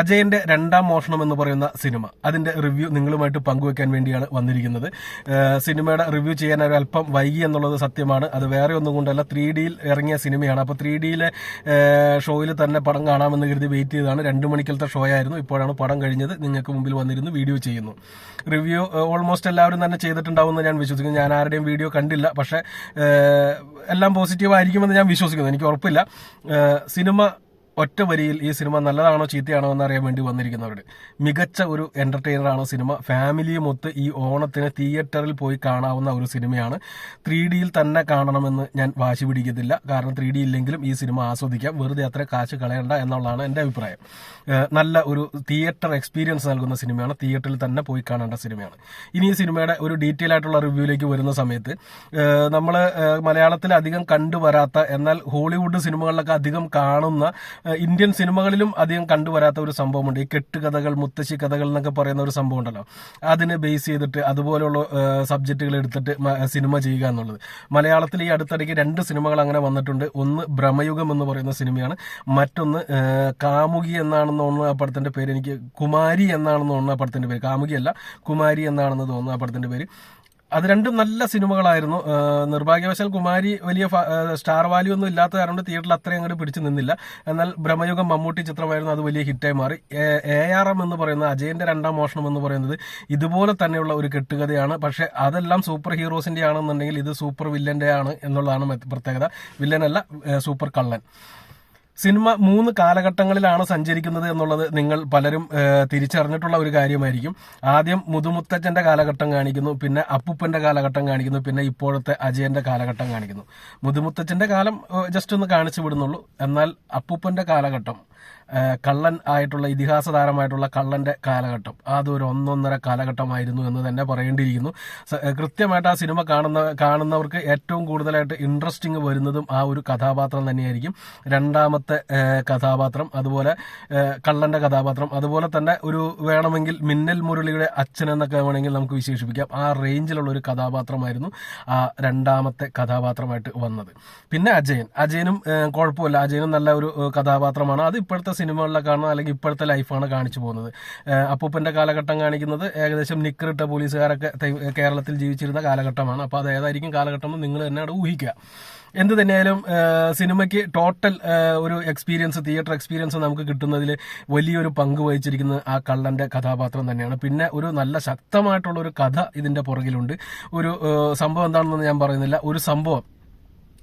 അജയന്റെ രണ്ടാം മോഷണം എന്ന് പറയുന്ന സിനിമ. അതിന്റെ റിവ്യൂ നിങ്ങളുമായിട്ട് പങ്കുവെക്കാൻ വേണ്ടിയാണ് വന്നിരിക്കുന്നത്. സിനിമയുടെ റിവ്യൂ ചെയ്യാൻ ഒരു അല്പം വൈകി എന്നുള്ളത് സത്യമാണ്. അത് വേറെ ഒന്നും കൊണ്ടല്ല ത്രീ ഡിയിൽ ഇറങ്ങിയ സിനിമയാണ്. അപ്പോൾ ത്രീ ഡിയിലെ ഷോയിൽ തന്നെ പടം കാണാമെന്ന് കരുതി വെയിറ്റ് ചെയ്തതാണ്. രണ്ട് മണിക്കലത്തെ ഷോ ആയിരുന്നു ഇപ്പോഴാണ് പടം കഴിഞ്ഞത്. നിങ്ങൾക്ക് മുമ്പിൽ വന്നിരുന്നു വീഡിയോ ചെയ്യുന്നു. റിവ്യൂ ഓൾമോസ്റ്റ് എല്ലാവരും തന്നെ ചെയ്തിട്ടുണ്ടാവുമെന്ന് ഞാൻ വിശ്വസിക്കുന്നു. ഞാൻ ആരുടെയും വീഡിയോ കണ്ടില്ല. പക്ഷേ എല്ലാം പോസിറ്റീവ് ആയിരിക്കുമെന്ന് ഞാൻ വിശ്വസിക്കുന്നു. എനിക്ക് ഉറപ്പില്ല. സിനിമ ഒറ്റ വരിയിൽ ഈ സിനിമ നല്ലതാണോ ചീത്തയാണോ എന്നറിയാൻ വേണ്ടി വന്നിരിക്കുന്നവരുടെ. മികച്ച ഒരു എന്റർടൈനർ ആണ് സിനിമ. ഫാമിലിയുമൊത്ത് ഈ ഓണത്തിന് തിയേറ്ററിൽ പോയി കാണാവുന്ന ഒരു സിനിമയാണ്. ത്രീ ഡിയിൽ തന്നെ കാണണമെന്ന് ഞാൻ വാശി പിടിക്കത്തില്ല. കാരണം ത്രീ ഡി ഇല്ലെങ്കിലും ഈ സിനിമ ആസ്വദിക്കാം. വെറുതെ അത്ര കാശ് കളയണ്ട എന്നുള്ളതാണ് എന്റെ അഭിപ്രായം. നല്ല ഒരു തിയേറ്റർ എക്സ്പീരിയൻസ് നൽകുന്ന സിനിമയാണ്. തിയേറ്ററിൽ തന്നെ പോയി കാണേണ്ട സിനിമയാണ്. ഇനി ഈ സിനിമയുടെ ഒരു ഡീറ്റെയിൽ ആയിട്ടുള്ള റിവ്യൂയിലേക്ക് വരുന്ന സമയത്ത് നമ്മൾ മലയാളത്തിൽ അധികം കണ്ടുവരാത്ത എന്നാൽ ഹോളിവുഡ് സിനിമകളിലൊക്കെ അധികം കാണുന്ന ഇന്ത്യൻ സിനിമകളിലും അധികം കണ്ടുവരാത്ത ഒരു സംഭവമുണ്ട്. ഈ കെട്ടുകഥകൾ മുത്തശ്ശി കഥകൾ എന്നൊക്കെ പറയുന്ന ഒരു സംഭവം ഉണ്ടല്ലോ അതിനെ ബേസ് ചെയ്തിട്ട് അതുപോലുള്ള സബ്ജക്റ്റുകൾ എടുത്തിട്ട് സിനിമ ചെയ്യുക എന്നുള്ളത്. മലയാളത്തിൽ ഈ അടുത്തിടയ്ക്ക് രണ്ട് സിനിമകൾ അങ്ങനെ വന്നിട്ടുണ്ട്. ഒന്ന് ഭ്രമയുഗം എന്ന് പറയുന്ന സിനിമയാണ്. മറ്റൊന്ന് കാമുകി എന്നാണെന്ന് തോന്നുന്നു ആ പടത്തിന്റെ പേര്. എനിക്ക് കുമാരി എന്നാണെന്ന് തോന്നുന്നു ആ പടത്തിന്റെ പേര്. കാമുകിയല്ല കുമാരി എന്നാണെന്ന് തോന്നുന്നു ആ പടത്തിന്റെ പേര്. അത് രണ്ടും നല്ല സിനിമകളായിരുന്നു. നിർഭാഗ്യവശാൽ കുമാരി വലിയ സ്റ്റാർ വാല്യൂ ഒന്നും ഇല്ലാത്ത കാരണം തിയേറ്ററിൽ അത്രയും അങ്ങോട്ട് പിടിച്ചു നിന്നില്ല. എന്നാൽ ഭ്രമയുഗം മമ്മൂട്ടി ചിത്രമായിരുന്നു അത് വലിയ ഹിറ്റായി മാറി. എ ആർ എം എന്ന് പറയുന്ന അജയന്റെ രണ്ടാം മോഷണം എന്ന് പറയുന്നത് ഇതുപോലെ തന്നെയുള്ള ഒരു കെട്ടുകഥയാണ്. പക്ഷേ അതെല്ലാം സൂപ്പർ ഹീറോസിന്റെ ആണെന്നുണ്ടെങ്കിൽ ഇത് സൂപ്പർ വില്ലന്റെ ആണ് എന്നുള്ളതാണ് പ്രത്യേകത. വില്ലനല്ല സൂപ്പർ കള്ളൻ. സിനിമ മൂന്ന് കാലഘട്ടങ്ങളിലാണ് സഞ്ചരിക്കുന്നത് എന്നുള്ളത് നിങ്ങൾ പലരും തിരിച്ചറിഞ്ഞിട്ടുള്ള ഒരു കാര്യമായിരിക്കും. ആദ്യം മുതുമുത്തച്ഛന്റെ കാലഘട്ടം കാണിക്കുന്നു പിന്നെ അപ്പുപ്പന്റെ കാലഘട്ടം കാണിക്കുന്നു പിന്നെ ഇപ്പോഴത്തെ അജയന്റെ കാലഘട്ടം കാണിക്കുന്നു. മുതുമുത്തച്ഛന്റെ കാലം ജസ്റ്റ് ഒന്ന് കാണിച്ചു വിടുന്നുള്ളൂ. എന്നാൽ അപ്പുപ്പന്റെ കാലഘട്ടം കള്ളൻ ആയിട്ടുള്ള ഇതിഹാസ താരമായിട്ടുള്ള കള്ളന്റെ കാലഘട്ടം. അതൊരു ഒന്നൊന്നര കാലഘട്ടമായിരുന്നു എന്ന് തന്നെ പറയേണ്ടിയിരിക്കുന്നു. കൃത്യമായിട്ട് ആ സിനിമ കാണുന്ന കാണുന്നവർക്ക് ഏറ്റവും കൂടുതലായിട്ട് ഇൻട്രസ്റ്റിംഗ് വരുന്നതും ആ ഒരു കഥാപാത്രം തന്നെയായിരിക്കും. രണ്ടാമത്തെ കഥാപാത്രം അതുപോലെ കള്ളന്റെ കഥാപാത്രം അതുപോലെ തന്നെ ഒരു വേണമെങ്കിൽ മിന്നൽ മുരളിയുടെ അച്ഛൻ എന്നൊക്കെ വേണമെങ്കിൽ നമുക്ക് വിശേഷിപ്പിക്കാം. ആ റേഞ്ചിലുള്ള ഒരു കഥാപാത്രമായിരുന്നു ആ രണ്ടാമത്തെ കഥാപാത്രമായിട്ട് വന്നത്. പിന്നെ അജയൻ. അജയനും കുഴപ്പമില്ല. അജയനും നല്ല ഒരു കഥാപാത്രമാണ്. അത് ഇപ്പോഴത്തെ സിനിമകളിലൊക്കെയാണ് അല്ലെങ്കിൽ ഇപ്പോഴത്തെ ലൈഫാണ് കാണിച്ചു പോകുന്നത്. അപ്പൂപ്പന്റെ കാലഘട്ടം കാണിക്കുന്നത് ഏകദേശം നിക്കറിട്ട പോലീസുകാരൊക്കെ കേരളത്തിൽ ജീവിച്ചിരുന്ന കാലഘട്ടമാണ്. അപ്പോൾ അത് ഏതായിരിക്കും കാലഘട്ടം എന്ന് നിങ്ങൾ തന്നെ അവിടെ ഊഹിക്കുക. എന്ത് തന്നെയായാലും സിനിമയ്ക്ക് ടോട്ടൽ ഒരു എക്സ്പീരിയൻസ് തിയേറ്റർ എക്സ്പീരിയൻസ് നമുക്ക് കിട്ടുന്നതിൽ വലിയൊരു പങ്ക് വഹിച്ചിരിക്കുന്ന ആ കള്ളന്റെ കഥാപാത്രം തന്നെയാണ്. പിന്നെ ഒരു നല്ല ശക്തമായിട്ടുള്ള ഒരു കഥ ഇതിന്റെ പുറകിലുണ്ട്. ഒരു സംഭവം എന്താണെന്ന് ഞാൻ പറയുന്നില്ല. ഒരു സംഭവം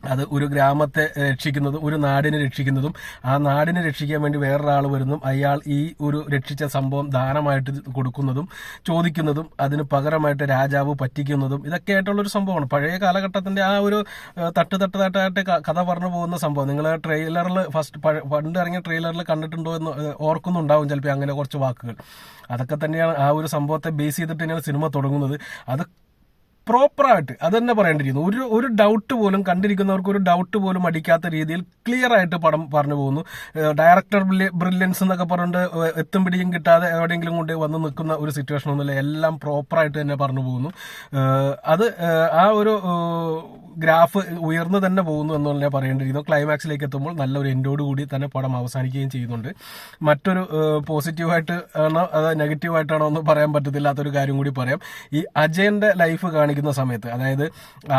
അത് ഒരു ഗ്രാമത്തെ രക്ഷിക്കുന്നതും ഒരു നാടിനെ രക്ഷിക്കുന്നതും ആ നാടിനെ രക്ഷിക്കാൻ വേണ്ടി വേറൊരാൾ വരുന്നതും അയാൾ ഈ ഒരു രക്ഷിച്ച സംഭവം ദാനമായിട്ട് കൊടുക്കുന്നതും ചോദിക്കുന്നതും അതിന് പകരമായിട്ട് രാജാവ് പറ്റിക്കുന്നതും ഇതൊക്കെ ആയിട്ടുള്ള ഒരു സംഭവമാണ്. പഴയ കാലഘട്ടത്തിന്റെ ആ ഒരു തട്ട് തട്ടുതട്ടായിട്ട് കഥ പറഞ്ഞു പോകുന്ന സംഭവം. നിങ്ങൾ ട്രെയിലറിൽ ഫസ്റ്റ് പണ്ട് ഇറങ്ങിയ ട്രെയിലറിൽ കണ്ടിട്ടുണ്ടോ എന്ന് ഓർക്കുന്നുണ്ടാവും ചിലപ്പോൾ അങ്ങനെ കുറച്ച് വാക്കുകൾ. അതൊക്കെ തന്നെയാണ് ആ ഒരു സംഭവത്തെ ബേസ് ചെയ്തിട്ട് തന്നെയാണ് സിനിമ തുടങ്ങുന്നത്. അത് പ്രോപ്പറായിട്ട് അത് തന്നെ പറയേണ്ടിയിരിക്കുന്നു. ഒരു ഒരു ഡൗട്ട് പോലും കണ്ടിരിക്കുന്നവർക്ക് ഒരു ഡൗട്ട് പോലും അടിക്കാത്ത രീതിയിൽ ക്ലിയർ ആയിട്ട് പടം പറഞ്ഞു പോകുന്നു. ഡയറക്ടർ ബ്രില്യൻസ് എന്നൊക്കെ പറഞ്ഞിട്ട് എത്തും പിടിയും കിട്ടാതെ എവിടെയെങ്കിലും കൊണ്ട് വന്ന് നിൽക്കുന്ന ഒരു സിറ്റുവേഷൻ ഒന്നുമില്ല. എല്ലാം പ്രോപ്പറായിട്ട് തന്നെ പറഞ്ഞു പോകുന്നു. അത് ആ ഒരു ഗ്രാഫ് ഉയർന്നു തന്നെ പോകുന്നു എന്നുള്ള ഞാൻ പറയേണ്ടിയിരിക്കുന്നു. ക്ലൈമാക്സിലേക്ക് എത്തുമ്പോൾ നല്ലൊരു എൻഡോട് കൂടി തന്നെ പടം അവസാനിക്കുകയും ചെയ്യുന്നുണ്ട്. മറ്റൊരു പോസിറ്റീവായിട്ട് ആണോ അതോ നെഗറ്റീവായിട്ടാണോ എന്ന് പറയാൻ പറ്റത്തില്ലാത്തൊരു കാര്യം കൂടി പറയാം. ഈ അജയന്റെ ലൈഫ് കാണിക്കുന്ന സമയത്ത്. അതായത്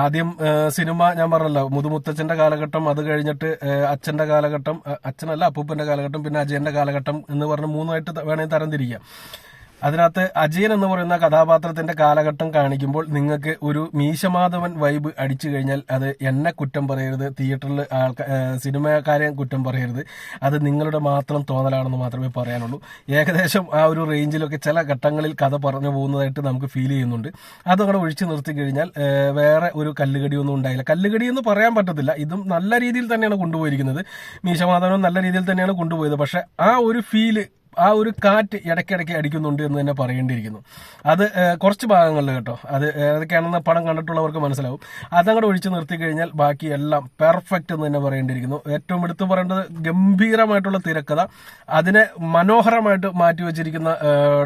ആദ്യം സിനിമ ഞാൻ പറഞ്ഞല്ലോ മുതുമുത്തച്ഛന്റെ കാലഘട്ടം അത് കഴിഞ്ഞിട്ട് അച്ഛന്റെ കാലഘട്ടം അച്ഛനല്ല അപ്പൂപ്പന്റെ കാലഘട്ടം പിന്നെ അജയന്റെ കാലഘട്ടം എന്ന് പറഞ്ഞ് മൂന്നായിട്ട് വേണമെങ്കിൽ തരംതിരിക്കാം. അതിനകത്ത് അജയൻ എന്ന് പറയുന്ന കഥാപാത്രത്തിന്റെ കാലഘട്ടം കാണിക്കുമ്പോൾ നിങ്ങൾക്ക് ഒരു മീശമാധവൻ വൈബ് അടിച്ചു കഴിഞ്ഞാൽ അത് എന്നെ കുറ്റം പറയരുത് തിയേറ്ററിൽ ആൾക്കാർ സിനിമക്കാരെ കുറ്റം പറയരുത്. അത് നിങ്ങളുടെ മാത്രം തോന്നലാണെന്ന് മാത്രമേ പറയാനുള്ളൂ. ഏകദേശം ആ ഒരു റേഞ്ചിലൊക്കെ ചില ഘട്ടങ്ങളിൽ കഥ പറഞ്ഞു പോകുന്നതായിട്ട് നമുക്ക് ഫീൽ ചെയ്യുന്നുണ്ട്. അതങ്ങനെ ഒഴിച്ചു നിർത്തി കഴിഞ്ഞാൽ വേറെ ഒരു കല്ലുകടിയൊന്നും ഉണ്ടായില്ല. കല്ലുകടി എന്ന് പറയാൻ പറ്റത്തില്ല. ഇതും നല്ല രീതിയിൽ തന്നെയാണ് കൊണ്ടുപോയിരിക്കുന്നത്. മീശമാധവനും നല്ല രീതിയിൽ തന്നെയാണ് കൊണ്ടുപോയത്. പക്ഷെ ആ ഒരു ഫീൽ ആ ഒരു കാറ്റ് ഇടയ്ക്കിടയ്ക്ക് അടിക്കുന്നുണ്ട് എന്ന് തന്നെ പറയേണ്ടിയിരിക്കുന്നു. അത് കുറച്ച് ഭാഗങ്ങളിൽ കേട്ടോ. അത് ഏതൊക്കെയാണെന്ന് പടം കണ്ടിട്ടുള്ളവർക്ക് മനസ്സിലാവും. അതങ്ങോട്ട് ഒഴിച്ചു നിർത്തി കഴിഞ്ഞാൽ ബാക്കി എല്ലാം പെർഫെക്റ്റ് എന്ന് തന്നെ പറയേണ്ടിയിരിക്കുന്നു. ഏറ്റവും എടുത്തു പറയേണ്ടത് ഗംഭീരമായിട്ടുള്ള തിരക്കഥ. അതിനെ മനോഹരമായിട്ട് മാറ്റി വെച്ചിരിക്കുന്ന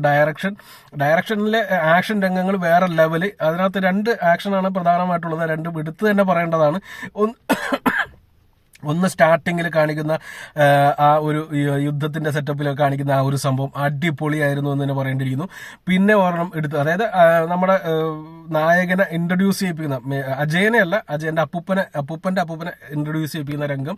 ഡയറക്ഷൻ ഡയറക്ഷനിലെ ആക്ഷൻ രംഗങ്ങൾ വേറെ ലെവൽ അതിനകത്ത് രണ്ട് ആക്ഷനാണ് പ്രധാനമായിട്ടുള്ളത്. രണ്ടും എടുത്ത് തന്നെ പറയേണ്ടതാണ്. ഒന്ന് ഒന്ന് സ്റ്റാർട്ടിങ്ങിൽ കാണിക്കുന്ന ആ, ഒരു യുദ്ധത്തിന്റെ സെറ്റപ്പിലൊക്കെ കാണിക്കുന്ന ആ ഒരു സംഭവം അടിപൊളിയായിരുന്നു എന്ന് തന്നെ പറയേണ്ടിയിരിക്കുന്നു. പിന്നെ ഒരെണ്ണം എടുത്ത് അതായത് നമ്മുടെ നായകനെ ഇൻട്രൊഡ്യൂസ് ചെയ്യിപ്പിക്കുന്ന അജയനെ അല്ല അജയന്റെ അപ്പൂപ്പനെ അപ്പൂപ്പന്റെ അപ്പൂപ്പനെ ഇൻട്രൊഡ്യൂസ് ചെയ്യിപ്പിക്കുന്ന രംഗം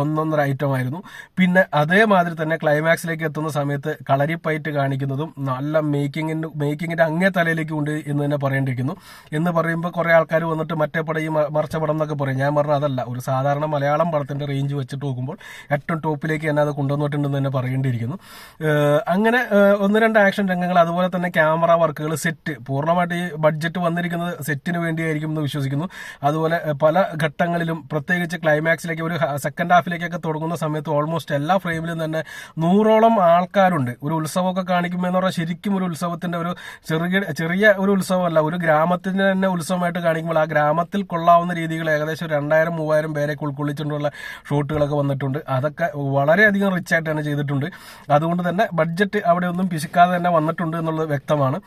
ഒന്നൊന്നര ഐറ്റം ആയിരുന്നു. പിന്നെ അതേമാതിരി തന്നെ ക്ലൈമാക്സിലേക്ക് എത്തുന്ന സമയത്ത് കളരിപ്പയറ്റ് കാണിക്കുന്നതും നല്ല മേക്കിങ്ങിന്റെ മേക്കിങ്ങിന്റെ അങ്ങേ തലയിലേക്ക് ഉണ്ട് എന്ന് തന്നെ പറയേണ്ടിയിരിക്കുന്നു. എന്ന് പറയുമ്പോൾ കുറെ ആൾക്കാർ വന്നിട്ട് മറ്റേ പടം ഈ മറച്ച പടം എന്നൊക്കെ പറയും. ഞാൻ പറഞ്ഞ അതല്ല ഒരു സാധാരണ മലയാളം പടത്തിന്റെ റേഞ്ച് വെച്ചിട്ട് നോക്കുമ്പോൾ ഏറ്റവും ടോപ്പിലേക്ക് തന്നെ അത് കൊണ്ടുവന്നിട്ടുണ്ടെന്ന് തന്നെ പറയേണ്ടിയിരിക്കുന്നു. അങ്ങനെ ഒന്ന് രണ്ട് ആക്ഷൻ രംഗങ്ങൾ അതുപോലെ തന്നെ ക്യാമറ വർക്കുകൾ സെറ്റ് പൂർണമായിട്ട് ഈ ബഡ്ജറ്റ് വന്നിരിക്കുന്നത് സെറ്റിന് വേണ്ടിയായിരിക്കും എന്ന് വിശ്വസിക്കുന്നു. അതുപോലെ പല ഘട്ടങ്ങളിലും പ്രത്യേകിച്ച് ക്ലൈമാക്സിലേക്ക് ഒരു സെക്കൻഡ് ഹാഫിലേക്കൊക്കെ തുടങ്ങുന്ന സമയത്ത് ഓൾമോസ്റ്റ് എല്ലാ ഫ്രെയിമിലും തന്നെ നൂറോളം ആൾക്കാരുണ്ട്. ഒരു ഉത്സവമൊക്കെ കാണിക്കുമ്പോൾ എന്ന് പറഞ്ഞാൽ ശരിക്കും ഒരു ഉത്സവത്തിന്റെ ഒരു ചെറിയ ചെറിയ ഒരു ഉത്സവമല്ല ഒരു ഗ്രാമത്തിന്റെ തന്നെ ഉത്സവമായിട്ട് കാണിക്കുമ്പോൾ ആ ഗ്രാമത്തിൽ കൊള്ളാവുന്ന രീതികൾ ഏകദേശം രണ്ടായിരം മൂവായിരം പേരെ ഉൾക്കൊള്ളിച്ചുകൊണ്ടുള്ള ഷോട്ടുകളൊക്കെ വന്നിട്ടുണ്ട്. അതൊക്കെ വളരെയധികം റിച്ച് ആയിട്ടാണ് ചെയ്തിട്ടുണ്ട്. അതുകൊണ്ട് തന്നെ ബഡ്ജറ്റ് അവിടെ ഒന്നും പിശുക്കാതെ തന്നെ വന്നിട്ടുണ്ട് എന്നുള്ളത് വ്യക്തമാണ്.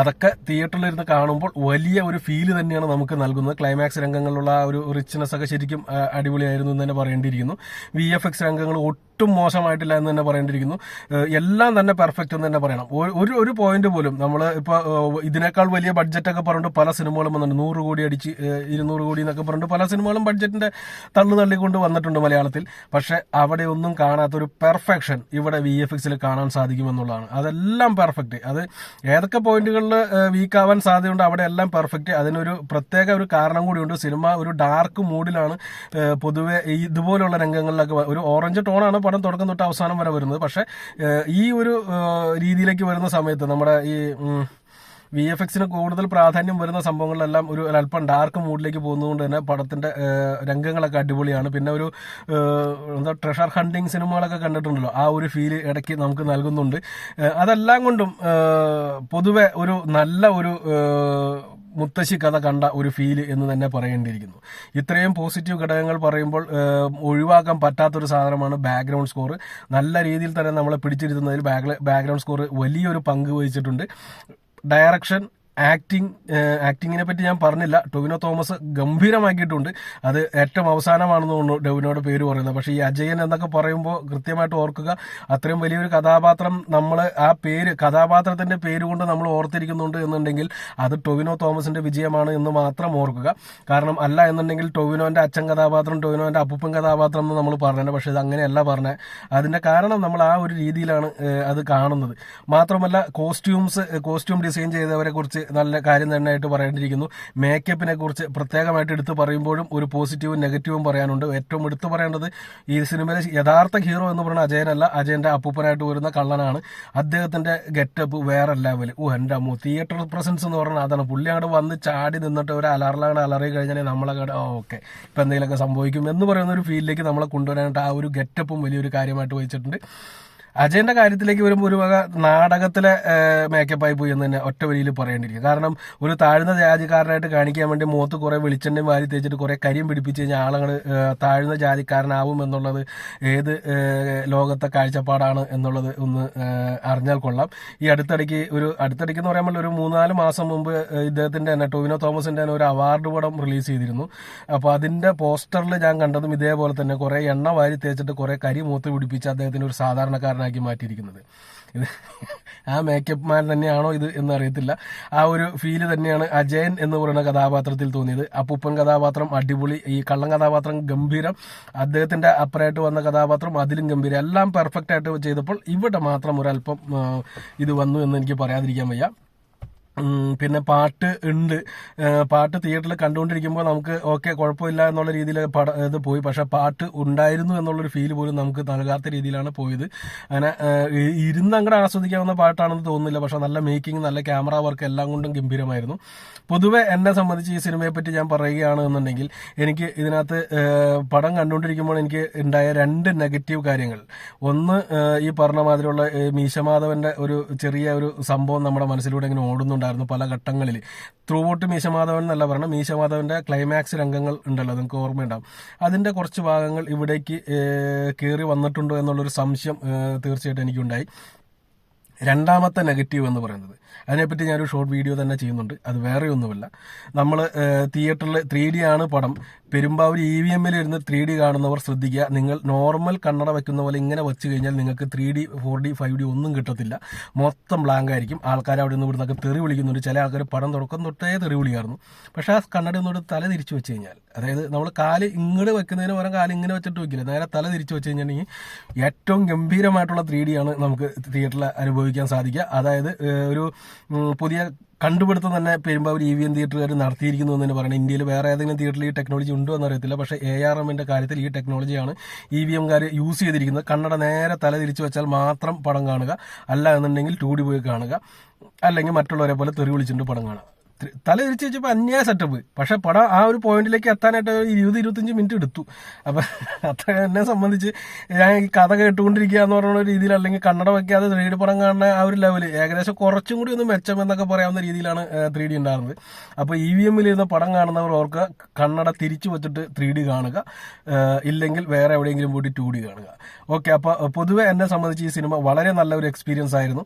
അതൊക്കെ തിയേറ്ററിൽ ഇരുന്ന് കാണുമ്പോൾ വലിയ ഒരു ഫീൽ തന്നെയാണ് നമുക്ക് നൽകുന്നത്. ക്ലൈമാക്സ് രംഗങ്ങളിലുള്ള ഒരു റിച്ച്നെസ് ഒക്കെ ശരിക്കും അടിപൊളിയായിരുന്നു എന്ന് തന്നെ പറയേണ്ടിയിരിക്കുന്നു. വി എഫ് എക്സ് രംഗങ്ങൾ ഒട്ടും മോശമായിട്ടില്ല എന്ന് തന്നെ പറയേണ്ടിയിരിക്കുന്നു. എല്ലാം തന്നെ പെർഫെക്റ്റ് എന്ന് തന്നെ പറയണം. ഒരു- ഒരു പോയിന്റ് പോലും നമ്മൾ ഇപ്പോൾ ഇതിനേക്കാൾ വലിയ ബഡ്ജറ്റൊക്കെ പറഞ്ഞിട്ട് പല സിനിമകളും വന്നിട്ടുണ്ട്. നൂറ് കോടി അടിച്ച് ഇരുന്നൂറ് കോടി എന്നൊക്കെ പറഞ്ഞിട്ട് പല സിനിമകളും ബഡ്ജറ്റിന്റെ തള്ളു തള്ളിക്കൊണ്ട് വന്നിട്ടുണ്ട് മലയാളത്തിൽ. പക്ഷെ അവിടെ ഒന്നും കാണാത്തൊരു പെർഫെക്ഷൻ ഇവിടെ വി എഫ് എക്സിൽ കാണാൻ സാധിക്കുമെന്നുള്ളതാണ്. അതെല്ലാം പെർഫെക്റ്റ് അത് ഏതൊക്കെ പോയിന്റുകളിൽ വീക്ക് ആവാൻ സാധ്യതയുണ്ട് അവിടെ എല്ലാം പെർഫെക്റ്റ് അതിനൊരു പ്രത്യേക ഒരു കാരണം കൂടിയുണ്ട്. സിനിമ ഒരു ഡാർക്ക് മൂഡിലാണ് പൊതുവെ ഇതുപോലുള്ള രംഗങ്ങളിലൊക്കെ ഒരു ഓറഞ്ച് ടോണാണ് പടം തുടക്കം തൊട്ട് അവസാനം വരെ വരുന്നത്. പക്ഷേ ഈ ഒരു രീതിയിലേക്ക് വരുന്ന സമയത്ത് നമ്മുടെ ഈ വി എഫ് എക്സിന് കൂടുതൽ പ്രാധാന്യം വരുന്ന സംഭവങ്ങളിലെല്ലാം ഒരു അല്പം ഡാർക്ക് മൂഡിലേക്ക് പോകുന്നതുകൊണ്ട് തന്നെ പടത്തിന്റെ രംഗങ്ങളൊക്കെ അടിപൊളിയാണ്. പിന്നെ ഒരു എന്താ ട്രഷർ ഹണ്ടിങ് സിനിമകളൊക്കെ കണ്ടിട്ടുണ്ടല്ലോ. ആ ഒരു ഫീൽ ഇടയ്ക്ക് നമുക്ക് നൽകുന്നുണ്ട്. അതെല്ലാം കൊണ്ടും പൊതുവെ ഒരു നല്ല ഒരു മുത്തശ്ശി കഥ കണ്ട ഒരു ഫീൽ എന്ന് തന്നെ പറയേണ്ടിയിരിക്കുന്നു. ഇത്രയും പോസിറ്റീവ് ഘടകങ്ങൾ പറയുമ്പോൾ ഒഴിവാക്കാൻ പറ്റാത്തൊരു സാധനമാണ് ബാക്ക്ഗ്രൗണ്ട് സ്കോർ നല്ല രീതിയിൽ തന്നെ നമ്മളെ പിടിച്ചിരുത്തുന്നതിൽ ബാക്ക്ഗ്രൗണ്ട് സ്കോർ വലിയൊരു പങ്ക് വഹിച്ചിട്ടുണ്ട്. ഡയറക്ഷൻ ആക്ടിങ് ആക്ടിങ്ങിനെ പറ്റി ഞാൻ പറഞ്ഞില്ല. ടൊവിനോ തോമസ് ഗംഭീരമാക്കിയിട്ടുണ്ട്. അത് ഏറ്റവും അവസാനമാണെന്ന് തോന്നുന്നു ടൊവിനോയുടെ പേര് പറയുന്നത്. പക്ഷേ ഈ അജയൻ എന്നൊക്കെ പറയുമ്പോൾ കൃത്യമായിട്ട് ഓർക്കുക അത്രയും വലിയൊരു കഥാപാത്രം നമ്മൾ ആ പേര് കഥാപാത്രത്തിന്റെ പേര് കൊണ്ട് നമ്മൾ ഓർത്തിരിക്കുന്നുണ്ട് എന്നുണ്ടെങ്കിൽ അത് ടൊവിനോ തോമസിന്റെ വിജയമാണ് എന്ന് മാത്രം ഓർക്കുക. കാരണം അല്ല എന്നുണ്ടെങ്കിൽ ടൊവിനോന്റെ അച്ഛൻ കഥാപാത്രം ടൊവിനോന്റെ അപ്പൂപ്പൻ കഥാപാത്രം എന്ന് നമ്മൾ പറഞ്ഞത് പക്ഷേ ഇത് അങ്ങനെയല്ല പറഞ്ഞത് അതിന്റെ കാരണം നമ്മൾ ആ ഒരു രീതിയിലാണ് അത് കാണുന്നത്. മാത്രമല്ല കോസ്റ്റ്യൂംസ് കോസ്റ്റ്യൂം ഡിസൈൻ ചെയ്തവരെ കുറിച്ച് നല്ല കാര്യം തന്നെയായിട്ട് പറയേണ്ടിയിരിക്കുന്നു. മേക്കപ്പിനെ കുറിച്ച് പ്രത്യേകമായിട്ട് എടുത്തു പറയുമ്പോഴും ഒരു പോസിറ്റീവും നെഗറ്റീവും പറയാനുണ്ട്. ഏറ്റവും എടുത്തു പറയേണ്ടത് ഈ സിനിമയിലെ യഥാർത്ഥ ഹീറോ എന്ന് പറയുന്ന അജയനല്ല അജയന്റെ അപ്പൂപ്പനായിട്ട് വരുന്ന കള്ളനാണ്. അദ്ദേഹത്തിന്റെ ഗെറ്റപ്പ് വേറെ ലെവൽ ഓ എന്റെ അമ്മ തിയേറ്റർ പ്രസൻസ് എന്ന് പറഞ്ഞാൽ അതാണ്. പുള്ളി അങ്ങോട്ട് വന്ന് ചാടി നിന്നിട്ട് ഒരു അലറലാണ് അലറി കഴിഞ്ഞാൽ നമ്മളെ ഓക്കെ. ഇപ്പം എന്തെങ്കിലുമൊക്കെ സംഭവിക്കും എന്ന് പറയുന്ന ഒരു ഫീലിലേക്ക് നമ്മളെ കൊണ്ടുവരാനായിട്ട് ആ ഒരു ഗെറ്റപ്പും വലിയൊരു കാര്യമായിട്ട് വഹിച്ചിട്ടുണ്ട്. അജയന്റെ കാര്യത്തിലേക്ക് വരുമ്പോൾ ഒരു വക നാടകത്തിലെ മേക്കപ്പായി പോയി എന്ന് തന്നെ ഒറ്റ വരിയിൽ പറയേണ്ടിയിരിക്കും. കാരണം ഒരു താഴ്ന്ന ജാതിക്കാരനായിട്ട് കാണിക്കാൻ വേണ്ടി മുഖത്ത് കുറെ വെളിച്ചെണ്ണയും വാരി തേച്ചിട്ട് കുറെ കരിയും പിടിപ്പിച്ച് കഴിഞ്ഞാൽ ആളുകൾ താഴ്ന്ന ജാതിക്കാരനാവും എന്നുള്ളത് ഏത് ലോകത്തെ കാഴ്ചപ്പാടാണ് എന്നുള്ളത് ഒന്ന് അറിഞ്ഞാൽ കൊള്ളാം. ഈ അടുത്തിടയ്ക്ക് ഒരു അടുത്തിടയ്ക്ക് എന്ന് പറയുമ്പോൾ ഒരു മൂന്നാൽ മാസം മുമ്പ് ഇദ്ദേഹത്തിന്റെ തന്നെ ടോവിനോ തോമസിന്റെ തന്നെ ഒരു അവാർഡ് പടം റിലീസ് ചെയ്തിരുന്നു. അപ്പോൾ അതിന്റെ പോസ്റ്ററിൽ ഞാൻ കണ്ടതും ഇതേപോലെ തന്നെ കുറെ എണ്ണ വാരി തേച്ചിട്ട് കുറെ കരി മൂത്ത് പിടിപ്പിച്ച് അദ്ദേഹത്തിന് ഒരു സാധാരണക്കാരനാക്കി മാറ്റിയിരിക്കുന്നത്. ഇത് ആ മേക്കപ്പ് മാൻ തന്നെയാണോ ഇത് എന്ന് അറിയത്തില്ല. ആ ഒരു ഫീൽ തന്നെയാണ് അജയൻ എന്ന് പറയുന്ന കഥാപാത്രത്തിൽ തോന്നിയത്. അപ്പൂപ്പൻ കഥാപാത്രം അടിപൊളി ഈ കള്ളൻ കഥാപാത്രം ഗംഭീരം. അദ്ദേഹത്തിന്റെ അപ്പറായിട്ട് വന്ന കഥാപാത്രം അതിലും ഗംഭീരം. എല്ലാം പെർഫെക്റ്റ് ആയിട്ട് ചെയ്തപ്പോൾ ഇവിടെ മാത്രം ഒരല്പം ഇത് വന്നു എന്ന് എനിക്ക് പറയാതിരിക്കാൻ വയ്യ. പിന്നെ പാട്ട് ഉണ്ട്. പാട്ട് തിയേറ്ററിൽ കണ്ടുകൊണ്ടിരിക്കുമ്പോൾ നമുക്ക് ഓക്കെ കുഴപ്പമില്ല എന്നുള്ള രീതിയിൽ പട ഇത് പോയി. പക്ഷേ പാട്ട് ഉണ്ടായിരുന്നു എന്നുള്ളൊരു ഫീൽ പോലും നമുക്ക് നൽകാത്ത രീതിയിലാണ് പോയത്. അങ്ങനെ ഇരുന്ന് അങ്ങോട്ട് ആസ്വദിക്കാവുന്ന പാട്ടാണെന്ന് തോന്നുന്നില്ല. പക്ഷേ നല്ല മേക്കിംഗ് നല്ല ക്യാമറ വർക്ക് എല്ലാം കൊണ്ടും ഗംഭീരമായിരുന്നു. പൊതുവെ എന്നെ സംബന്ധിച്ച് ഈ സിനിമയെ പറ്റി ഞാൻ പറയുകയാണ് എന്നുണ്ടെങ്കിൽ എനിക്ക് ഇതിനകത്ത് പടം കണ്ടുകൊണ്ടിരിക്കുമ്പോൾ എനിക്ക് ഉണ്ടായ രണ്ട് നെഗറ്റീവ് കാര്യങ്ങൾ. ഒന്ന് ഈ പറഞ്ഞ മാതിരിയുള്ള മീശമാധവന്റെ ഒരു ചെറിയ ഒരു സംഭവം നമ്മുടെ മനസ്സിലൂടെ ഇങ്ങനെ ഓടുന്നുണ്ടായിരുന്നു പല ഘട്ടങ്ങളിൽ. ത്രൂ ഔട്ട് മീശമാധവൻ എന്നല്ല പറയണം മീശമാധവന്റെ ക്ലൈമാക്സ് രംഗങ്ങൾ ഉണ്ടല്ലോ നിങ്ങൾക്ക് ഓർമ്മയുണ്ടാവും. അതിന്റെ കുറച്ച് ഭാഗങ്ങൾ ഇവിടേക്ക് കയറി വന്നിട്ടുണ്ടോ എന്നുള്ളൊരു സംശയം തീർച്ചയായിട്ടും എനിക്കുണ്ടായി. രണ്ടാമത്തെ നെഗറ്റീവ് എന്ന് പറയുന്നത്. അതിനെപ്പറ്റി ഞാനൊരു ഷോർട്ട് വീഡിയോ തന്നെ ചെയ്യുന്നുണ്ട്. അത് വേറെ ഒന്നുമില്ല. നമ്മൾ തിയേറ്ററിൽ ത്രീ ഡി ആണ് പടം. പെരുമ്പാവൂർ ഇ വി എമ്മിൽ ഇരുന്ന് ത്രീ ഡി കാണുന്നവർ ശ്രദ്ധിക്കുക. നിങ്ങൾ നോർമൽ കണ്ണട വെക്കുന്ന പോലെ ഇങ്ങനെ വെച്ച് കഴിഞ്ഞാൽ നിങ്ങൾക്ക് three D four D five D ഒന്നും കിട്ടത്തില്ല. മൊത്തം ബ്ലാങ്ക് ആയിരിക്കും. ആൾക്കാർ അവിടെ നിന്ന് ഇവിടുന്നൊക്കെ തെറി വിളിക്കുന്നുണ്ട്. ചില ആൾക്കാർ പടം തുടക്കം തൊട്ടേ തെറി വിളിക്കായിരുന്നു പക്ഷേ ആ കണ്ണട ഒന്നുകൂടെ തല തിരിച്ചു വെച്ച് കഴിഞ്ഞാൽ അതായത് നമ്മൾ കാൽ ഇങ്ങോട്ട് വെക്കുന്നതിന് പകരം കാൽ ഇങ്ങനെ വെച്ചിട്ട് വെക്കില്ല. നേരെ തല തിരിച്ചു വെച്ച് കഴിഞ്ഞിട്ടുണ്ടെങ്കിൽ ഏറ്റവും ഗംഭീരമായിട്ടുള്ള ത്രീ ഡി ആണ് നമുക്ക് തിയേറ്ററിൽ അനുഭവിക്കാൻ സാധിക്കുക. അതായത് ഒരു പുതിയ കണ്ടുപിടുത്തം തന്നെ പെരുമ്പാവൂർ ഇ വി എം തിയേറ്ററുകാർ നടത്തിയിരിക്കുന്നു എന്ന് തന്നെ പറയണം. ഇന്ത്യയിൽ വേറെ ഏതെങ്കിലും തിയേറ്ററിൽ ഈ ടെക്നോളജി ഉണ്ടോ എന്ന് അറിയത്തില്ല പക്ഷേ എ ആർ എമ്മിന്റെ കാര്യത്തിൽ ഈ ടെക്നോളജിയാണ് ഇ വി എംകാർ യൂസ് ചെയ്തിരിക്കുന്നത്. കണ്ണട നേരെ തല തിരിച്ചു വെച്ചാൽ മാത്രം പടം കാണുക. അല്ല എന്നുണ്ടെങ്കിൽ ടു ഡി പോയി കാണുക. അല്ലെങ്കിൽ മറ്റുള്ളവരെ പോലെ തെറി വിളിച്ചിട്ട് പടം കാണുക. തല തിരിച്ചു വെച്ചപ്പോൾ അന്യായ സെറ്റപ്പ് പക്ഷെ പടം ആ ഒരു പോയിന്റിലേക്ക് എത്താനായിട്ട് ഒരു ഇരുപത് ഇരുപത്തഞ്ച് മിനിറ്റ് എടുത്തു. അപ്പം അത്ര എന്നെ സംബന്ധിച്ച് ഞാൻ ഈ കഥ കേട്ടുകൊണ്ടിരിക്കുക എന്ന് പറയുന്ന രീതിയിൽ അല്ലെങ്കിൽ കണ്ണട വയ്ക്കാതെ ത്രീ ഡി പടം കാണുന്ന ആ ഒരു ലെവൽ ഏകദേശം കുറച്ചും കൂടി ഒന്ന് മെച്ചം എന്നൊക്കെ പറയാവുന്ന രീതിയിലാണ് ത്രീ ഡി ഉണ്ടായിരുന്നത് അപ്പോൾ ഇ വി എമ്മിൽ ഇരുന്ന പടം കാണുന്നവർ ഓർക്കുക കണ്ണട തിരിച്ചു വെച്ചിട്ട് ത്രീ ഡി കാണുക ഇല്ലെങ്കിൽ വേറെ എവിടെയെങ്കിലും പോയിട്ട് ടു ഡി കാണുക. ഓക്കെ അപ്പോൾ പൊതുവെ എന്നെ സംബന്ധിച്ച് ഈ സിനിമ വളരെ നല്ല ഒരു എക്സ്പീരിയൻസ് ആയിരുന്നു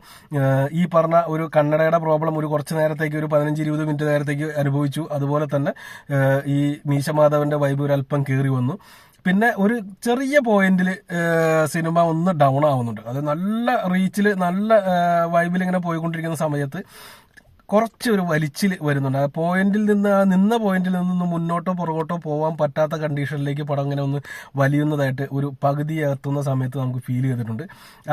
ഈ പറഞ്ഞ ഒരു കണ്ണടയുടെ പ്രോബ്ലം ഒരു കുറച്ച് നേരത്തേക്ക് ഒരു പതിനഞ്ച് ഇരുപത് മിനിറ്റ് നേരത്തേക്ക് അനുഭവിച്ചു. അതുപോലെ തന്നെ ഈ മീശമാധവന്റെ വൈബ് ഒരു അല്പം കയറി വന്നു. പിന്നെ ഒരു ചെറിയ പോയിന്റിൽ സിനിമ ഒന്ന് ഡൗൺ ആവുന്നുണ്ട്. അത് നല്ല റീച്ചിൽ നല്ല വൈബിൽ ഇങ്ങനെ പോയിക്കൊണ്ടിരിക്കുന്ന സമയത്ത് കുറച്ച് ഒരു വലിച്ചിൽ വരുന്നുണ്ട്. ആ പോയിന്റിൽ നിന്ന് ആ നിന്ന പോയിന്റിൽ നിന്ന് മുന്നോട്ടോ പുറകോട്ടോ പോകാൻ പറ്റാത്ത കണ്ടീഷനിലേക്ക് പടം ഇങ്ങനെ ഒന്ന് വലിയുന്നതായിട്ട് ഒരു പകുതി എത്തുന്ന സമയത്ത് നമുക്ക് ഫീൽ ചെയ്തിട്ടുണ്ട്.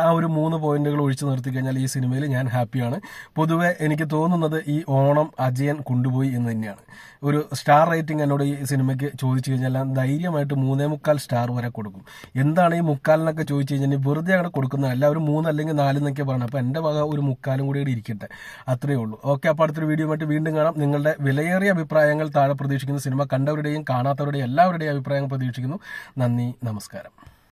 ആ ഒരു മൂന്ന് പോയിന്റുകൾ ഒഴിച്ചു നിർത്തി കഴിഞ്ഞാൽ ഈ സിനിമയിൽ ഞാൻ ഹാപ്പിയാണ്. പൊതുവെ എനിക്ക് തോന്നുന്നത് ഈ ഓണം അജയൻ കൊണ്ടുപോയി എന്ന് തന്നെയാണ്. ഒരു സ്റ്റാർ റേറ്റിംഗ് എന്നോട് ഈ സിനിമയ്ക്ക് ചോദിച്ചു കഴിഞ്ഞാൽ ധൈര്യമായിട്ട് മൂന്നേ മുക്കാൽ സ്റ്റാർ വരെ കൊടുക്കും. എന്താണ് ഈ മുക്കാലിനൊക്കെ ചോദിച്ചു കഴിഞ്ഞാൽ വെറുതെ അങ്ങനെ കൊടുക്കുന്നതല്ല ഒരു മൂന്ന് അല്ലെങ്കിൽ നാല് എന്നൊക്കെ പറയണം എന്റെ വക ഒരു മുക്കാലും കൂടി ഇരിക്കട്ടെ. അത്രയേ ഉള്ളൂ. ഓക്കെ അപ്പോൾ അടുത്തൊരു വീഡിയോ ആയിട്ട് വീണ്ടും കാണാം. നിങ്ങളുടെ വിലയേറിയ അഭിപ്രായങ്ങൾ താഴെ പ്രതീക്ഷിക്കുന്നു സിനിമ കണ്ടവരുടെയും കാണാത്തവരുടെയും എല്ലാവരുടെയും അഭിപ്രായങ്ങൾ പ്രതീക്ഷിക്കുന്നു. നന്ദി നമസ്കാരം.